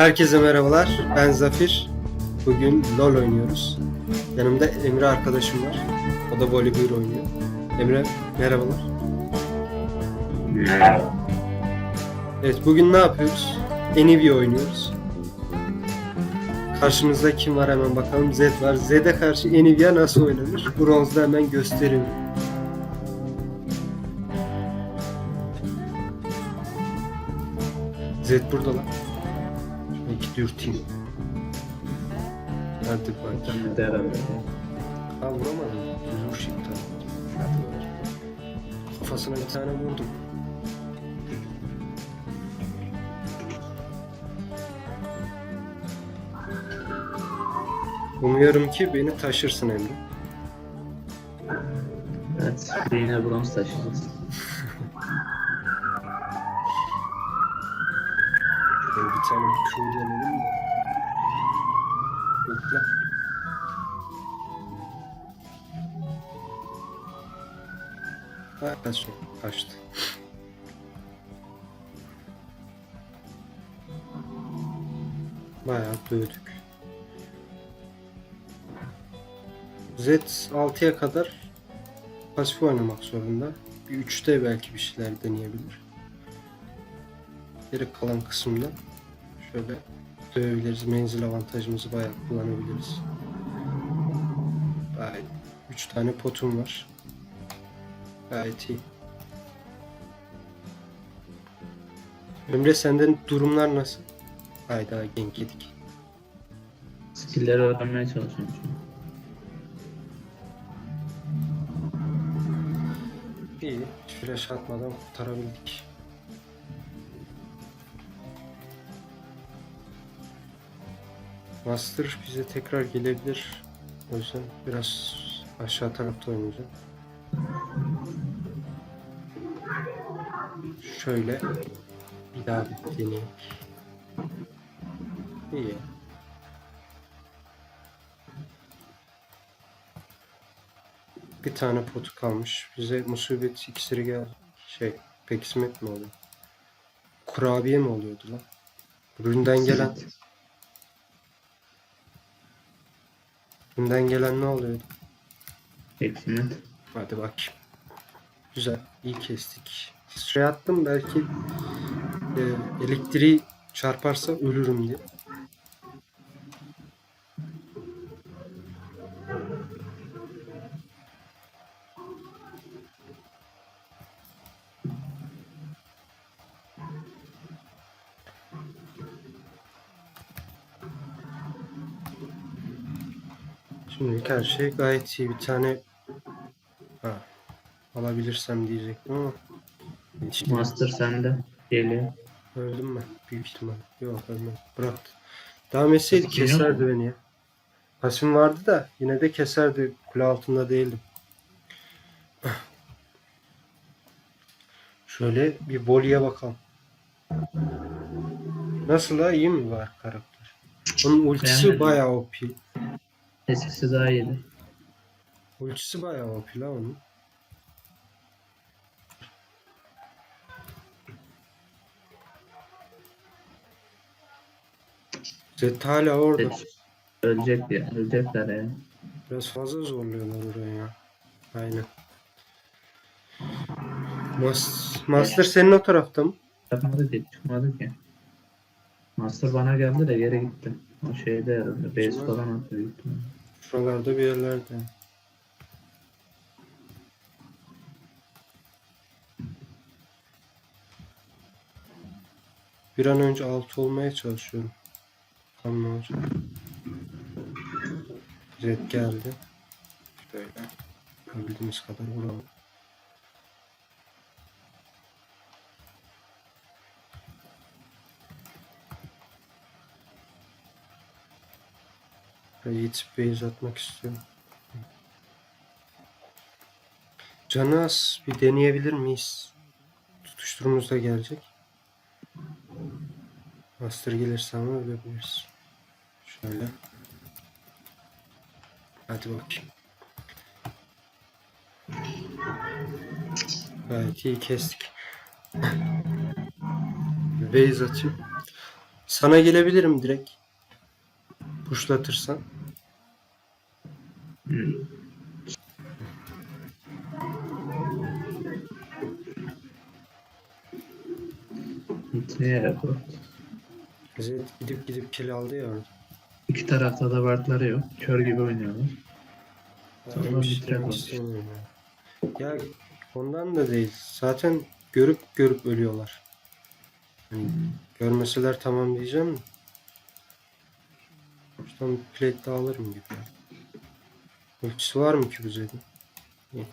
Herkese merhabalar. Ben Zafir. Bugün LoL oynuyoruz. Yanımda Emre arkadaşım var. O da voleybol oynuyor. Emre merhabalar. Evet bugün ne yapıyoruz? Enivy oynuyoruz. Karşımızda kim var hemen bakalım. Zed var. Zed'e karşı Enivia nasıl oynanır? Bronzda hemen gösteriyorum. Zed burada lan. Dürteyim. Hadi bakayım. Sen de herhalde. Ha vuramadım. Hadi bakayım. Kafasına bir tane vurdum. Umuyorum ki beni taşırsın Emre. Evet, yine bronz taşıyacağız. Q denelim mi? Bekle. Ha kaçtı. Kaçtı. Bayağı dövdük. Z 6'ya kadar pasif oynamak zorunda. Bir 3'te belki bir şeyler deneyebilir. Geri kalan kısımda şöyle dövebiliriz. Menzil avantajımızı bayağı kullanabiliriz. Gayet 3 tane potum var. Gayet iyi. Emre senden durumlar nasıl? Hayda genk yedik. Skill'leri öğrenmeye çalışıyorum. İyi. Flash atmadan kurtarabildik. Master bize tekrar gelebilir. O yüzden biraz aşağı tarafta oynayacağım. Şöyle bir daha bir deneyeyim. İyi. Bir tane potu kalmış. Bize musibet iksiri gel. Şey, pekismet mi oluyor? Kurabiye mi oluyordu lan? Üründen gelen, üründen gelen ne oluyordu? Hepsini. Hadi bakayım. Güzel, iyi kestik. Şey attım belki e, elektriği çarparsa ölürüm diye. Şimdi her şey gayet iyi. Bir tane ha, alabilirsem diyecektim ama yetiştim. Master sende. Geliyor. Öldüm mü? Büyük ihtimal. Yok ölmedim. Bıraktı. Devam etseydi keserdi beni ya. Pasim vardı da yine de keserdi. Kule altında değildim. Şöyle bir Voli'ye bakalım. Nasıl ha? İyi mi var karakter? Onun ultisi Beğenmedim. bayağı OP. Eskisi daha iyiydi. Ultisi bayağı OP la onun. Zed hala orada. Ölecek ya. Ölecekler ya. Biraz fazla zorluyorlar oraya ya. Aynen. Mas Master senin o tarafta mı? Çıkmadı ki. Çıkmadı ki. Master bana geldi de geri gitti. O şeyde herhalde. Base falan ihtimalle. Şuralarda bir yerlerde. Bir an önce alt olmaya çalışıyorum. Tamam olacak? Red geldi. Şöyle. Yapabildiğimiz kadar vuralım. Böyle yitip base atmak istiyorum. Canı az bir deneyebilir miyiz? Tutuşturumuz da gelecek. Master gelirse ama ölebiliriz. Şöyle. Hadi bakayım. Gayet iyi kestik. Base atayım. Sana gelebilirim direkt. Puşlatırsan. Hmm. Gitmeye yapıyor. Zed gidip gidip kill aldı ya. İki tarafta da wardları yok. Kör gibi oynuyorlar. Tamam, bitirelim. ya. Ya ondan da değil. Zaten görüp görüp ölüyorlar. Hani görmeseler tamam diyeceğim de. Şuradan plate daha alırım gibi. Ultisi var mı ki bu? İyi.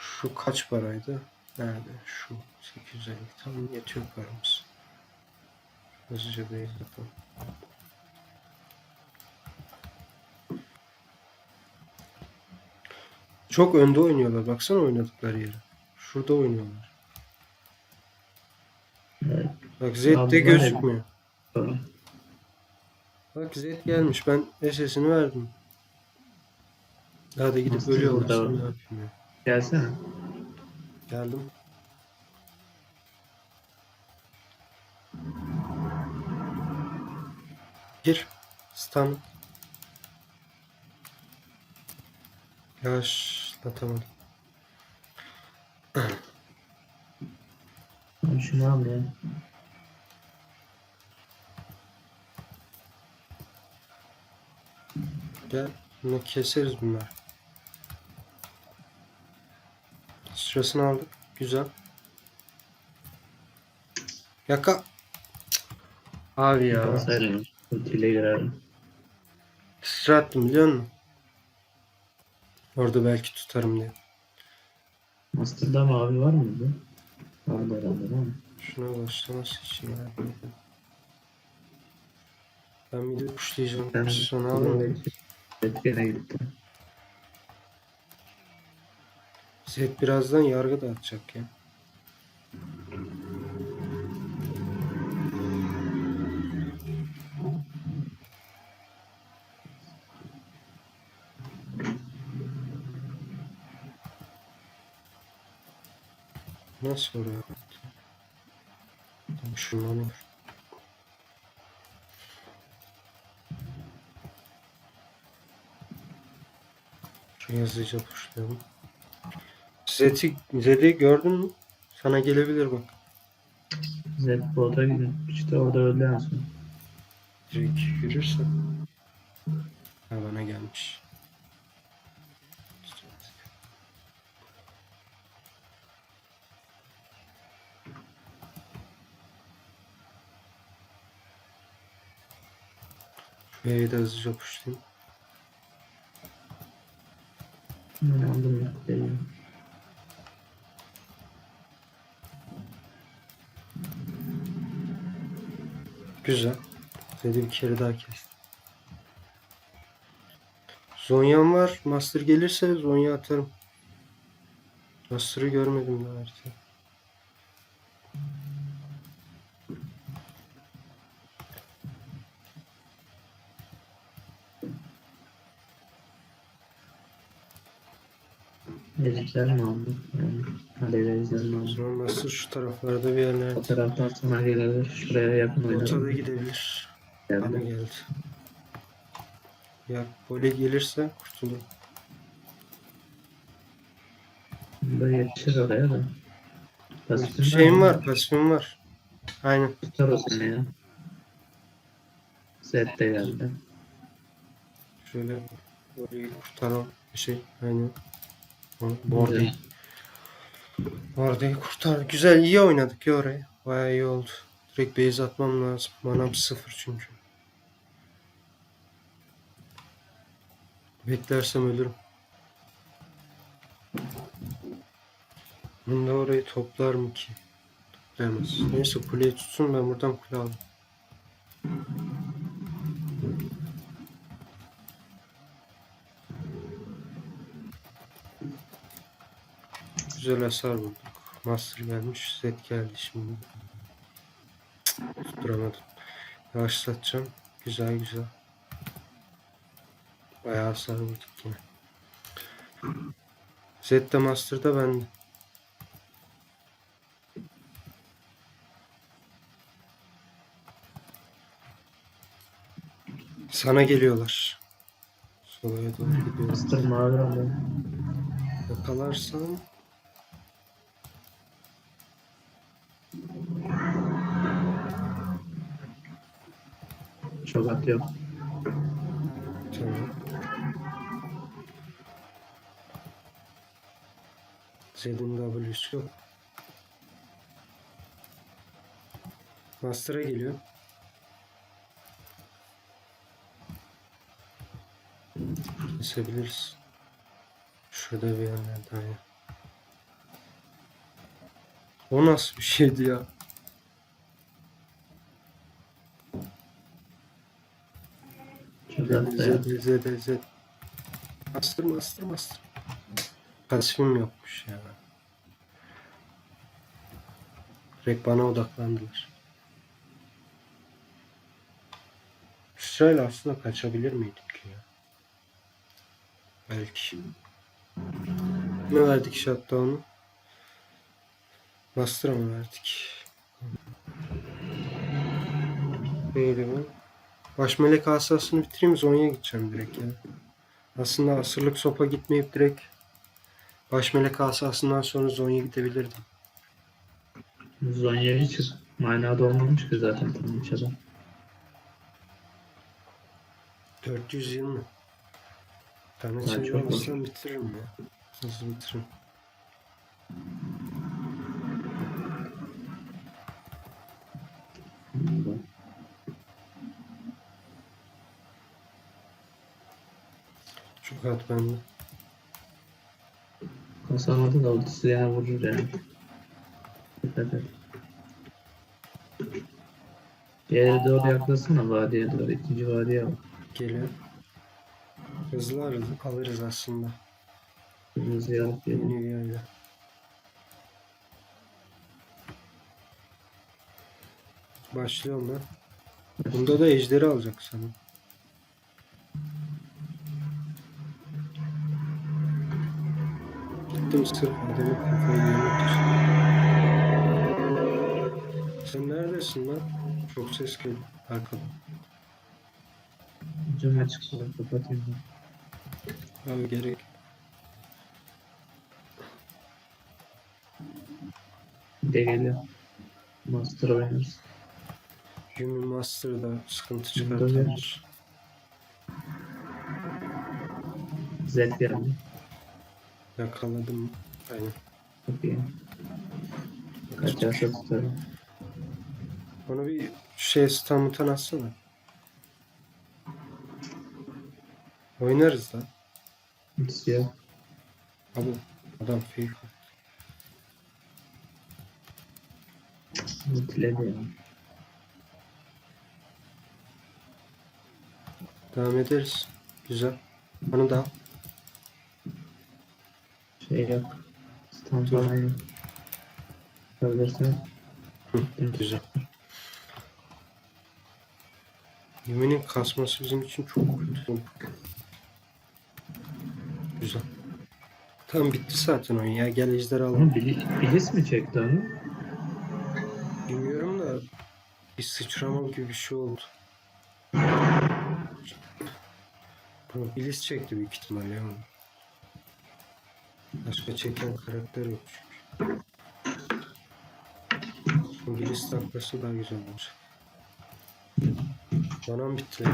Şu kaç paraydı? Nerede? Şu 850. Tamam yetiyor paramız. Hızlıca base yapalım. Çok önde oynuyorlar. Baksana oynadıkları yere. Şurada oynuyorlar. Evet. Bak Abi de gözükmüyor. Bak Zed gelmiş. Ben SS'ini verdim. Daha da gidip ölüyorlar. ne yapayım ya? Gelsene. Geldim. Gir. Stun. Yavaşlatamadım. Abi Şunu al ya. Gel. Bunu keseriz bunlar. Sırasını aldık. Güzel. Yaka. Abi ya. Basarım. Ultiyle girerim. Sıra attım biliyor musun? Orada belki tutarım diye. Master'da mavi var mıydı? Vardı herhalde değil mi? Şuna başlaması için ya. Ben de pushlayacağım. Ben Siz onu alın. Evet gene gitti. Zed birazdan yargı dağıtacak ya. Nasıl oraya attı? Tam Şunlanıyor. Şuraya hızlıca pushlayalım. Zed'i, Zed'i gördün mü? Sana gelebilir bak. Zed bota gidiyor. İşte orada öldü en son. Direkt yürürse. Ha bana gelmiş. Şuraya da hızlıca puşlayayım. Ben aldım ya. Geliyorum. Güzel. Zed'i bir kere daha kestim. Zonya'm var. Master gelirse Zonya atarım. Master'ı görmedim daha harita. Mi aldım? Yani. Zaman Master şu taraflarda bir yerlerde. O taraftan sana gelebilir. Şuraya yakın Ortada oynarım. gidebilir. Bana Geldi. geldi. Ya böyle gelirse kurtulur. Burada yetişir oraya da. Pasifin Şeyim var, pasifim var. Aynen. Tutar o seni ya. Zed de geldi. Şöyle orayı kurtaran bir şey. Aynen. Borde'yi. Borde'yi kurtar. Güzel, iyi oynadık ya orayı. Bayağı iyi oldu. Direkt base atmam lazım. Manam sıfır çünkü. Beklersem ölürüm. Bunda orayı toplar mı ki? Toplayamaz. Neyse kuleyi tutsun ben buradan kule aldım. Güzel hasar bulduk. Master gelmiş. Zed geldi şimdi. Cık, Tutturamadım. Yavaşlatacağım. Güzel güzel. Bayağı hasar vurduk yine. Zed'de Master'da bende. Sana geliyorlar. Solaya doğru gidiyorlar. Master mavi. Yakalarsam Yok. tamam. Zed'in W'su yok. Master'a geliyor. Kesebiliriz. Şurada bir yerlerde aynen. O nasıl bir şeydi ya? Çok at da yok. Zed, Zed, Zed. Pasifim yokmuş ya. Direkt bana odaklandılar. Sırayla aslında kaçabilir miydik ya? Belki. Ne verdik shutdown'u? Master'a mı verdik? Neydi bu? Baş melek asasını bitireyim Zonya'ya gideceğim direkt ya. Aslında asırlık sopa gitmeyip direkt baş melek asasından sonra Zonya'ya gidebilirdim. Zonya hiç manada olmamış ki zaten tanımçada. 400 yıl mı? Ben Ha, için çok alırsam bitiririm ya. Hızlı bitiririm. Çok at bende. Kasamadı da ultisi yani vurur yani. Dikkat et. Bir yere doğru yaklasana vadiye doğru. ikinci vadiye bak. Geliyor. Hızlı alırız, alırız aslında. Kırmızı yanıp geliyor. Yeni öyle. Başlıyorum ben. Bunda da ejderi alacak sanırım. Gittim sırf adamı kafayı yemek için. Sen neredesin lan? Çok ses geliyor arkadan. Cam açık sonra kapatayım. ben. Abi gerek. Bir de geliyor. Master oynarız. Human Master'da sıkıntı Bunda çıkartabilir. Z geldi. Yakaladım. Aynen. Çok iyi. Kaçarsa tutarım. Bana bir şey stamutan atsana. Oynarız da. Ultisi yok. Abi adam fake. Ultiledi ya. Devam ederiz. Güzel. Onu da. Şey yok. Stun falan yok. Hı, güzel. Yumi'nin kasması bizim için çok kötü. Güzel. Tam bitti zaten oyun ya. Gel ejder alalım. Bilis, mi çekti onu? Bilmiyorum da bir sıçrama gibi bir şey oldu. Bu Bilis çekti büyük ihtimalle ama. Başka çeken karakter yok çünkü. Bu Bilis taklası daha güzel olacak. Bana bitti?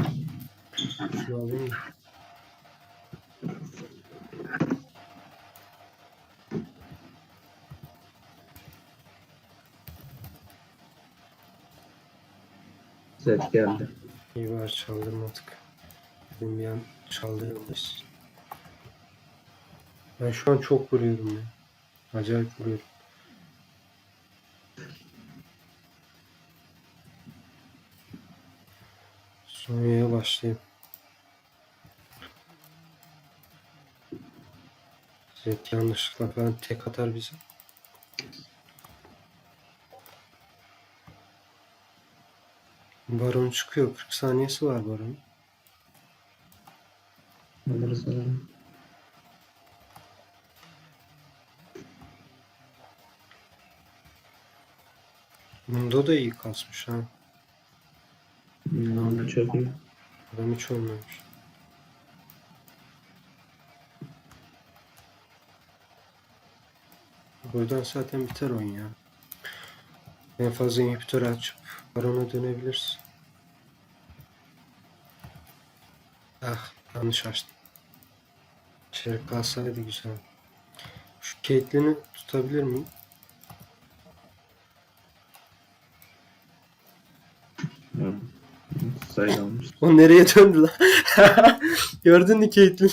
Şunu alayım mı? Z geldi. İyi var çaldırmadık. Dedim bir an çaldırılmış. Ben şu an çok vuruyorum ya. Acayip vuruyorum. Sonya'ya başlayayım. Zed yanlışlıkla falan tek atar bize. Baron çıkıyor. 40 saniyesi var Baron. Alırız onu. Mundo da iyi kasmış ha. Onu çok iyi. Adam hiç olmamış. Buradan zaten biter oyun ya. En fazla inhibitör açıp barona dönebilirsin. Ah yanlış açtım. Çeyrek kalsaydı güzel. Şu Caitlyn'i tutabilir miyim? Evet. Sayı almış. O nereye döndü lan? Gördün mü Caitlyn?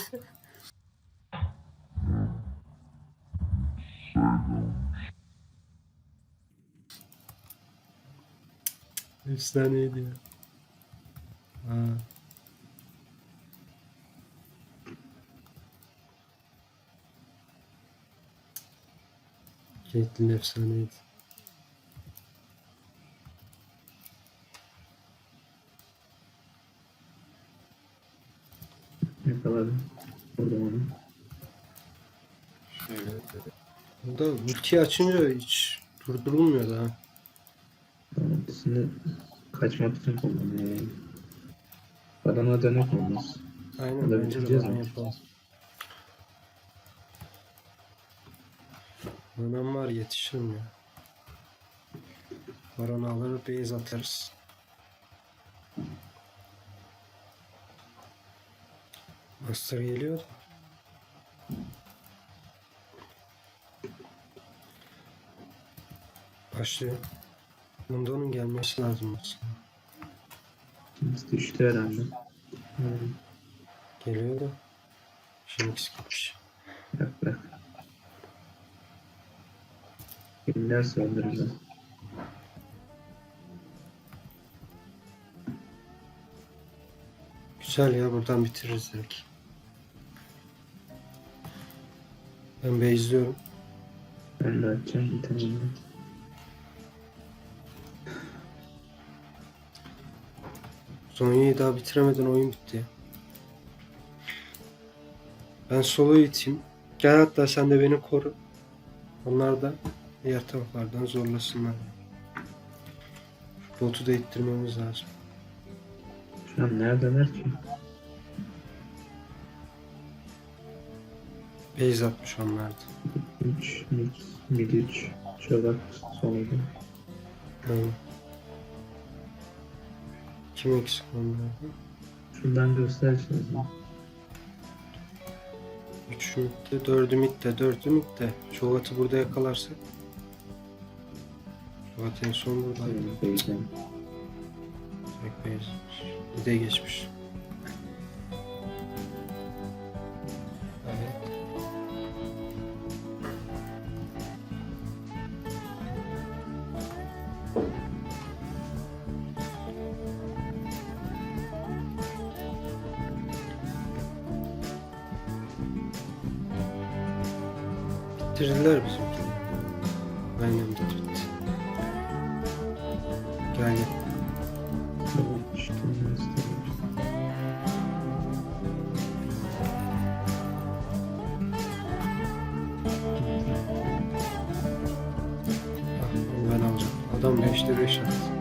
Efsaneydi ya. Ha. Caitlyn efsaneydi. Yakaladım. Vurdum onu. Şöyle. Burada ulti açınca hiç durdurulmuyor da. ha. Ultisini kaçmak için kullanıyor. Adama dönük olmaz. Aynen Burada bence de mi? yapalım. Anam var yetişirim ya. Baron alır base atarız. Master geliyor. Başlıyor. Mundo'nun gelmesi lazım aslında. Düştü herhalde. Hmm. Geliyor da. Şimdi gitmiş. Bırak bırak. Kimler öldürürler. Güzel ya buradan bitiririz direkt. Ben base'liyorum. Ben de açacağım bir tane. Zonya'yı daha bitiremeden oyun bitti ya. Ben solo iteyim. Gel hatta sen de beni koru. Onlar da diğer taraflardan zorlasınlar. Botu da ittirmemiz lazım. Şu an neredeler ki? Base atmış onlar da. 3, mid, mid 3, çolak, solda. Aynen. Kim eksik onlardan? Şuradan gösterseniz. Üçü midde, dördü midde, dördü midde. Çoğatı burada yakalarsak. Çoğat en son burada. Tek base. Bir de geçmiş. Adam 5'te 5 attı.